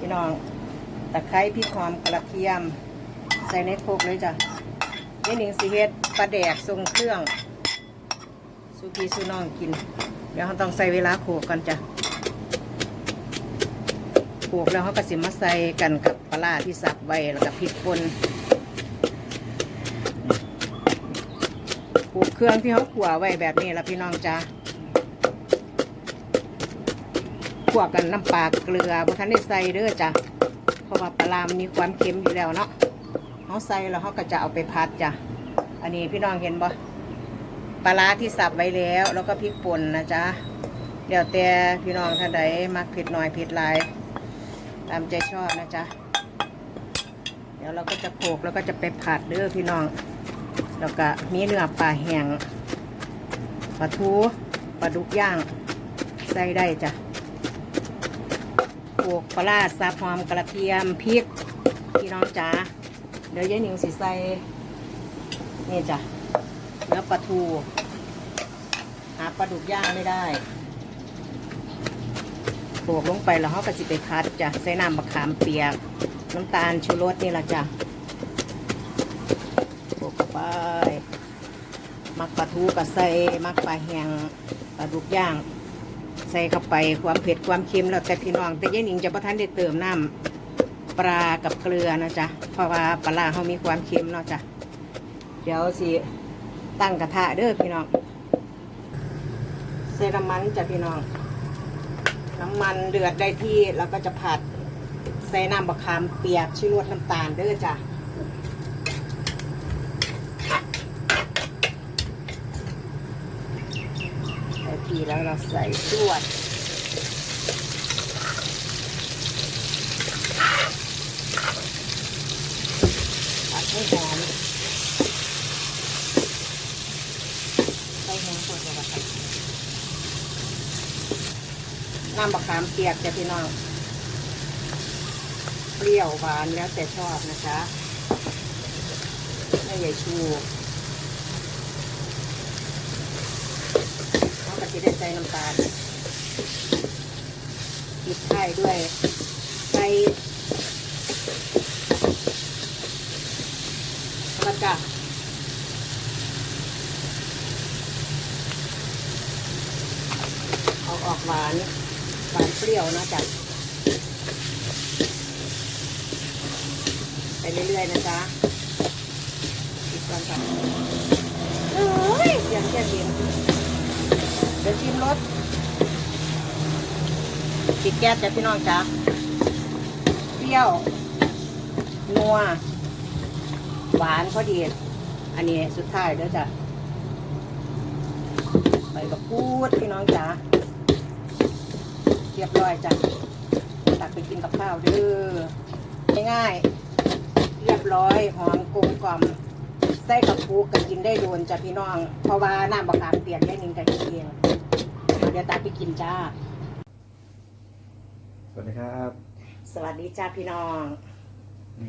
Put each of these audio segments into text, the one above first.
พี่น้องตะไคร้พริกหอมกระเทียม ใส่ในโคกเลยจ้ะนี่หนิงสีเฮ็ดปลาแดกทรงเครื่องสุกี้สุน้องกิน เดี๋ยวเขาต้องใส่เวลาโขลกกันจ้ะโขลกแล้วเขาก็สิมาใส่กันกับปลาร้าที่สับไว้แล้วก็พริกป่นโขลกเครื่องที่เขาขัวไว้แบบนี้ละพี่น้องจ้ะ ขัวกันน้ำปลาเกลือพวกท่านได้ใส่เด้อจ้ะเพราะว่าปลารามันมีความเค็มอยู่แล้วเนาะเขาใส่แล้วเขาก็จะเอาไปพัดจ้ะอันนี้พี่น้องเห็นบ่ปลาร้าที่สับไว้แล้ว แล้วก็พริกป่นนะจ๊ะเดี๋ยวแต่พี่น้องท่านใดมักเผ็ดหน่อยเผ็ดหลายตามใจชอบนะจ๊ะเดี๋ยวเราก็จะโขลกแล้วก็จะไปผัดเด้อพี่น้อง แล้วก็มีเนื้อปลาแห้งปลาทูปลาดุกย่างใส่ได้จ้ะ ลกปลาร้าสับหอมกระเทียมพริกพี่น้องจ๋าเดี๋ยวยายหนิงสิใส่นี่จ้ะเนื้อปลาทูหาปลาดุกย่างไม่ได้โขลกลงไปแล้วเขาก็สิไปพัดจ้ะใส่น้ำมะขามเปียก น้ำตาลชูรสนี่ละจ้ะโขลกไปมักปลาทูก็ใส่มักปลาแห้งปลาดุกย่าง ใส่เข้าไปความเผ็ดความเค็มแล้วแต่พี่น้องแต่ยายหนิงจะประทานได้เติมน้ำปลากับเกลือนะจ๊ะเพราะว่าปลาเขามีความเค็มเนาะจ้ะเดี๋ยวสิตั้งกระทะเด้อพี่น้องใส่น้ำมันจ้ะพี่น้อง น้ำมันเดือดได้ที่แล้วก็จะผัดใส่น้ำบะขามเปียกชิรสน้ำตาลเด้อจ้ะได้ ทีแล้วเราใส่จวดผัดให้หอมใส่ห้งปวดเลยค่ะน้ำบะขามเปียกจะพี่น้องเปรี้ยวหวานแล้วแต่ชอบนะคะไม่ใหญ่ชูเขาก็ จะได้ใส่น้ำตาลปิดท้ายด้วยใส่กระจับเอาออกหวานหวานเปรี้ยวนะจ๊ะไปเรื่อยๆนะจ๊ะอีกก่อนก่อนเฮ้ยเสียงแค่เสียง เดี๋ยวชิมรสปิดแก๊สจ้ะพี่น้องจ๊ะเปรี้ยว นัว หวานพอดี อันนี้สุดท้ายเด้อจ้ะใบบักกูดพี่น้องจ๋าเรียบร้อยจ้ะตักไปกินกับข้าวเด้อง่ายๆเรียบร้อยหอมกลมกล่อมใส่กับปูกันกินได้โดนจ้ะพี่น้อง เพราะว่าน้ำบะขามเปียกได้นินกันกิน เองเดี๋ยวตามไปกินจ้า สวัสดีครับสวัสดีจ้าพี่น้อง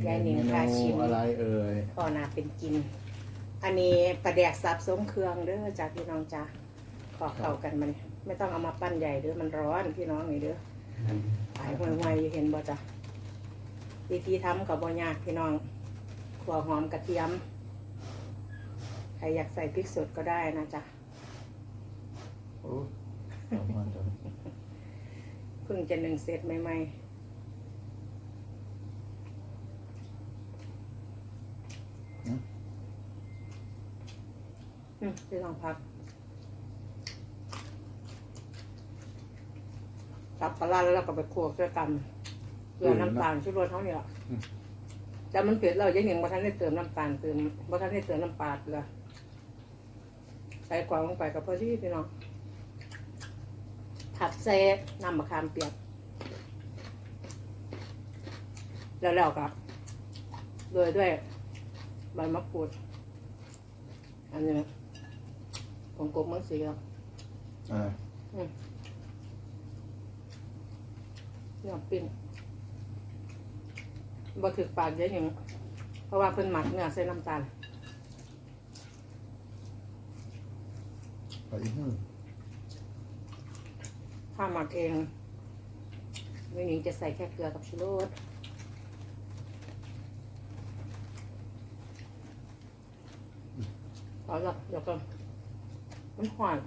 ยายหนิงเมพาชิมอะไรเอ่ยพอนาเป็นกิน อันนี้ปลาแดกซับส้มเครื่องเด้อจ้าพี่น้องจ้าขอเข้ากันมัน ไม่ต้องเอามาปั้นใหญ่เด้อมันร้อนพี่น้องนี่เด้อตายห่วยๆอยู่เห็นบ่จ้ะวิธีทำกับบ่ยากพี่น้องขัวหอมกระเทียมใครอยากใส่พริกสดก็ได้นะจ๊ะโอ้ขอบคุณจัง เพิ่งจะหนึ่งเซตใหม่ๆอืมพี่ลองพักตับปลาร้าแล้วเราก็ไปคั่วเพื่อกันเกลือน้ำตาลชูรสเท่านี้แหละแต่มันเผ็ดเราจะเห็นว่าท่านได้เติมน้ำตาลเติมว่าท่านได้เติมน้ำปลาเกลือใส่กวางลงไปกับพอดีพี่น้อง ผัดเซน้ำมะขามเปียก แล้วแล้วกับโดยด้วยใบมะกรูด อันนี้ของกบมังสีครับอ่าเนื้อปิ้งบ่ถึกปากเยอะอย่างเพราะว่าเพิ่นหมักเนื้อใส่น้ำตาลไปอีกหนึ่ง ถ้าหมักเองไม่หนิงจะใส่แค่เกลือกับชูรสเอาละเดี๋ยวก่อนมันหวาน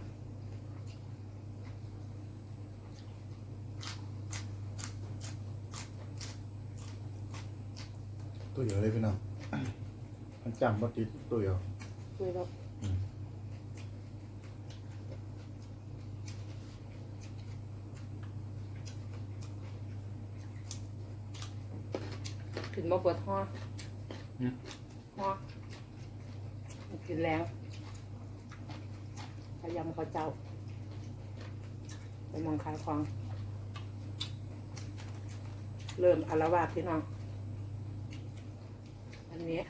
ตัวเดียวเลยพี่น้องมันจำบ่ติดตัวเดียว ด้วยแล้ว ถึงมาเปิดห่ออืมห่อกินแล้วพยายามเขาเจ้า ไปมองขายของ เริ่มอารวาสพี่น้อง อันนี้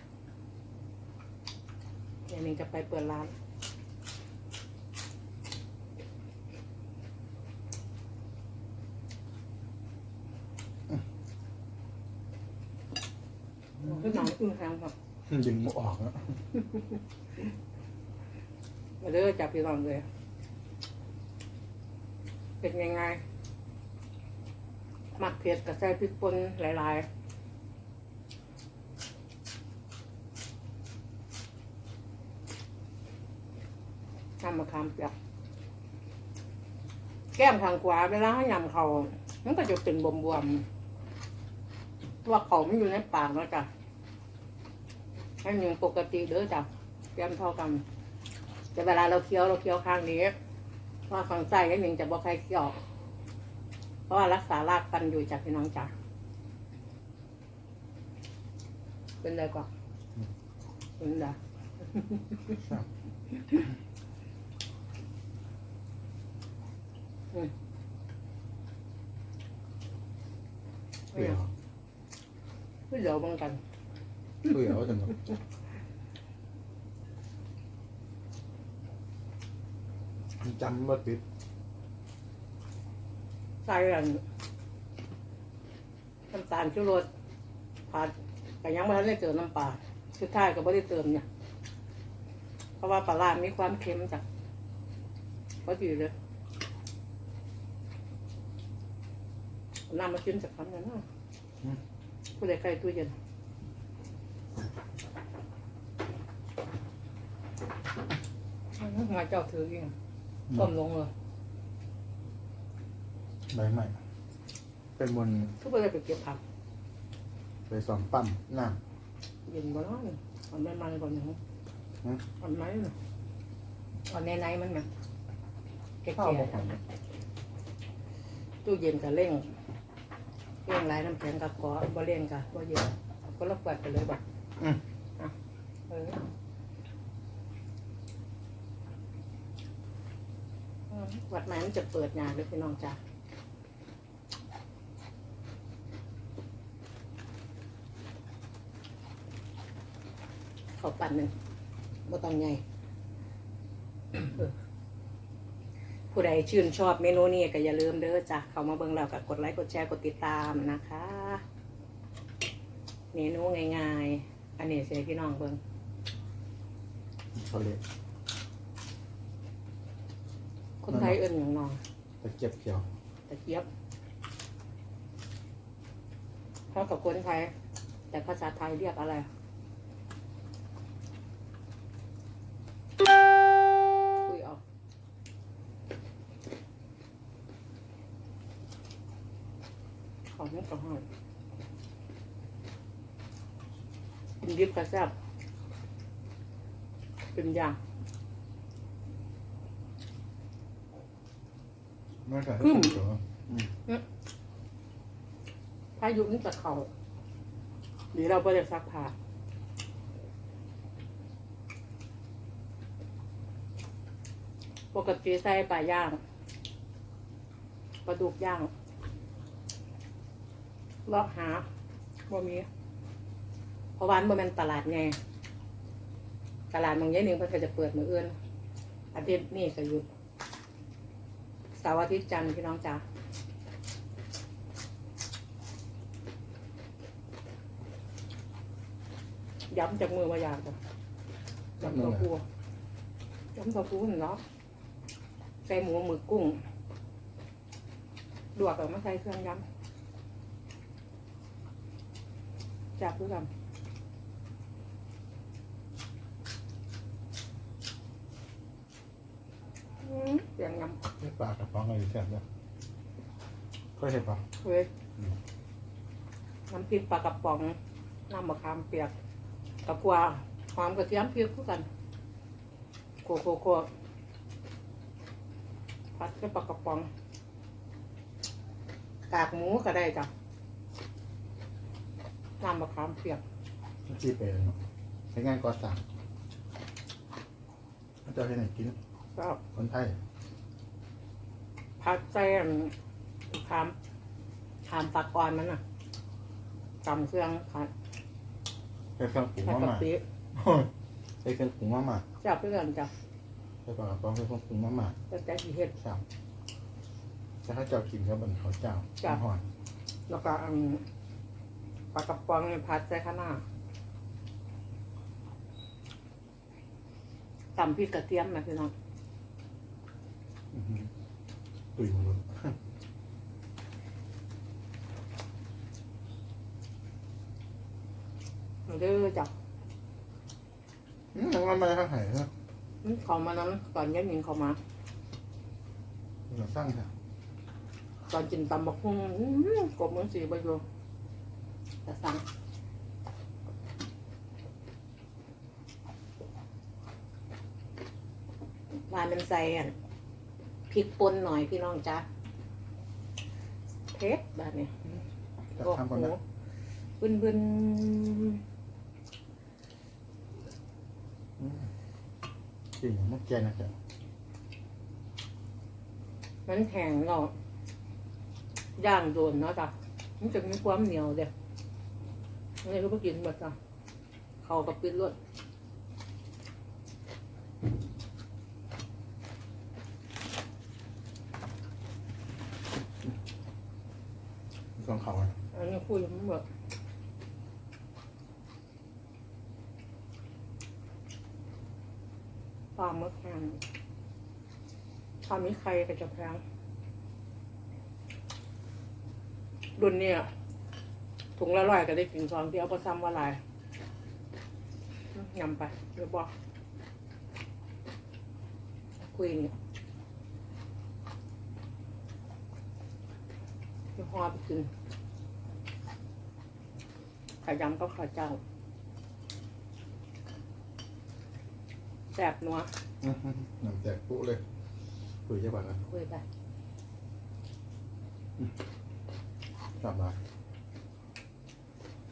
อย่างนี้จะไปเปิดร้าน พี่ น้องอึ้งแข็งครับดึงบ่ออกแล้วมาเด้อจับพี่น้องเลยเป็นยังไงหมักเผ็ดกับใส่พริกป่นหลายๆน้ำมะขามเปียกแก้มทางขวาเวลาให้ยำเขามันก็จะเป็นบวมๆตัวเขาไม่อยู่ในปากแล้วจ้ะ ให้หนึ่งปกติเด้อจ้ะแก้มเท่ากัน แต่เวลาเราเคี้ยวเราเคี้ยวข้างนี้เพราะว่าข้างใต้ก็ยังจะบอกใครเคี้ยวเพราะว่ารักษารากฟันอยู่จากพี่น้องจ๋าเป็นไรก่อนเป็นไรครับอืมตัวเดียวไม่เดี๋ยวเหมือนกัน ตัวเดียวจังครับมันจำบ่ติดใส่กันน้ำตาลชูรสผัดแต่ยังไม่ทันได้เติมน้ำปลาสุดท้ายก็ไม่ได้เติมเนี่ย เพราะว่าปลาร้ามีความเค็มจ้ะก็ดีเลยเอาน้ำมาชิมสักคำหนึงนะผู้ใดใกล้ตู้เย็น มาเจ้าถืออีกก้มลงเลยใบใหม่ เป็นบนทุกคนเลยไปเก็บผักไปสอนปั๊มน้เย็นบ่เนาะนี่อ่อนไม่มันก่อนหนึ่งฮะอ่อนไหมน่ะอ่อนในในมันนะแก่ำข้าวบ่หอมๆตู้เย็นกับเร่งเร่งไรน้ำแข็งกับกอบ่เร่งกับบ่เย็นก็รับกวาดไปเลยบ่ อืมเออวัดใหม่มันจะเปิดงานเลยพี่น้องจ้าขอปั่นหนึ่งบ่ต้องใหญ่ผู้ใดชื่นชอบเมนูนี้ก็อย่าลืมเด้อจ้ะ เข้ามาเบิ่งแล้วก็กดไลค์ กดแชร์ กดติดตามนะคะ เมนูง่ายๆ อันนี้เสียพี่น้องเบิ่งเขาเรียกคนไทยเอิ้นอย่างน้องตะเกียบเขียวตะเกียบเท่ากับคนไทย แต่ภาษาไทยเรียกอะไร คุยออก ของมันก็ห้อย กินดิบกระแซบเป็นอย่างน่าจะอืมเขียวอืมพายุมันจะเขาหรือเราไม่ได้ซักผ้าปกติใส่ปลาย่างปลาดุกย่างเลาะหาบ่มี เพราะวามันบ่แม่นตลาดไงตลาดบางอย่หนึ่งเพิ่นก็จะเปิดมืออื่นอาทิตย์นี้ก็หยุดเสาร์อาทิตย์จันทร์พี่น้องจ๋าย้ำจากมือมาอยากจ้ะย้ำตัวปูย้ำตัวปูเนาะใส่หมูหมึกกุ้งลวกแล้วมาใส่เครื่องย้จับด้วยกัน เสียงยไม่ปลากระป๋องอะไรแซ่บเลยเคยเห็นปะำเว้ยน้ำพริกปลากระป๋องน้ำมะขามเปียกกระกัวหอมกระเทียมพริกคู่กันโคโคโคผัดกับปลากระป๋องกากหมูก็ได้จ้ะน้ำมะขามเปียกจีไปเลยเนาะใช้งานก่อสร้างเขาจะให้ไหนกิน ก็คนไทย ผัดใส่อันขามขามปลากรมันน่ะตำเครื่องผัดใช้เครื่องปรุงใส่มากะมาปิใช้เครื่องปรุงมากมาจับเพื่อนจ้ะใช้ปลากระป๋องใช้เครื่องปรุงมากมาแต่แต่ที่เห็ดครับจะให้เจ้ากินก็บนเขาเจ้าจ้ะ หอนแล้วก็อันปลากระป๋องนี่ผัดใส่ข้าวหน้าตำพริกกระเทียมนะพี่น้องอื้อหือ ตุยหมดเลยมันเด้อจ้ะอืมมันมาทางไหนเนาะอืมเขามานั้นก่อนยันยิงเขามาเราสร้างค่ะตอนกินตำบักหุ่งอื้อกบมือสีบอยู่แต่สั่งวานเป็นใส่อัน พริกป่นหน่อยพี่น้องจ้ะเผ็ดแบบนี้จะโอ้ทำก่อนโหนะบึนบึนอืมจริงมันแกงนะจ๊ะมันแข็งเนาะย่างโดนเนาะจ้ะมันจะมีความเหนียวเด็กนี่ก็ไปกินหมดจ้ะเขากับปิดรวด มีข องเขาอะอันนี้คุยมันแบบปลาหมึกแห้งถ้ามีใครก็จะแพงรุ่นเนี่ยถุงละร้อยก็ได้กินซองที่เอาไปซ้ำว่าหลายยำไปเดี๋ยวบอกคุยเนี่ย ห่อไปกินขายำก็ข้าวเจ้าแซ่บนัวอื้อหือน้ำแตกปุ๊เลยคุยใช่ป่ะนะคุยไปกลับมา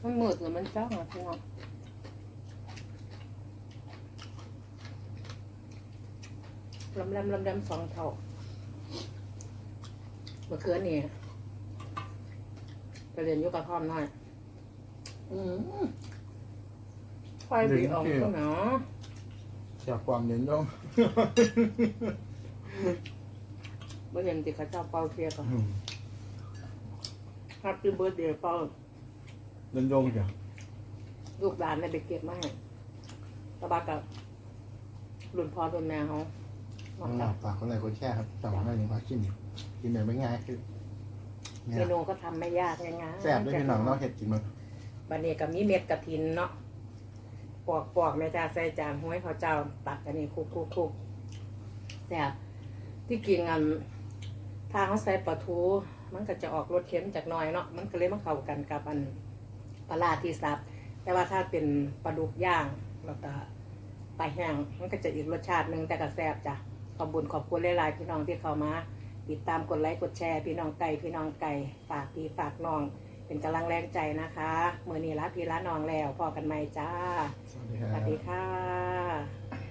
มันมืดหรือมันจ้างอะพี่น้องลำแรมลำแรมสองเท่าเมื่อคืนนี่ ไปเรียนอยุกระท่อมน้อย อืมไฟบีออกก็เนาะจากความเย็นย่องเมื่อเห็นติเขาเจ้าเป่าเทียก่อนอืมฮัปปี้เบิร์ดเดย์เป่าเย็นย่องจ้ะลูกหลานได้ไปเก็บมาให้ตะบากับรุ่นพ่อรุ่นแม่เขาน้องหลับฝากคนไหนคนแช่ครับสองได้หนึ่งพากินกินแบบไม่ง่ายคือ เมเนี่ยนูก็ทำไม่ยากง่ายๆแซ่บด้วยพี่น้องเนาะเห็ดกินมันบันนี้กับมีเม็ดกระถินเนาะปอกปอกๆแม่จ้าใส่จานห้วยเขาวเจ้าตักกันนี่คุกคุกคุกแซ่บที่กินอันถ้าเขาใส่ปลาทู มันก็จะออกรสเค็มจากหน้อยเนาะมันก็เลยมาเข้ากันกับอันปลาร้าที่ซับแต่ว่าถ้าเป็นปลาดุกย่างแล้วก็ปลาแห้งมันก็จะอีกรสชาติหนึ่งแต่ก็แซ่บจ้ะขอบคุญขอบคุณหลายๆพี่น้องที่เข้ามา ติดตามกดไลค์กดแชร์ พี่น้องไก่พี่น้องไก่ฝากพี่ฝากน้อง เป็นกำลังแรงใจนะคะมือนี้ละพี่ละน้องแล้วพอกันไหมจ้าสวัสดีคสรัวัสบดีค่ะ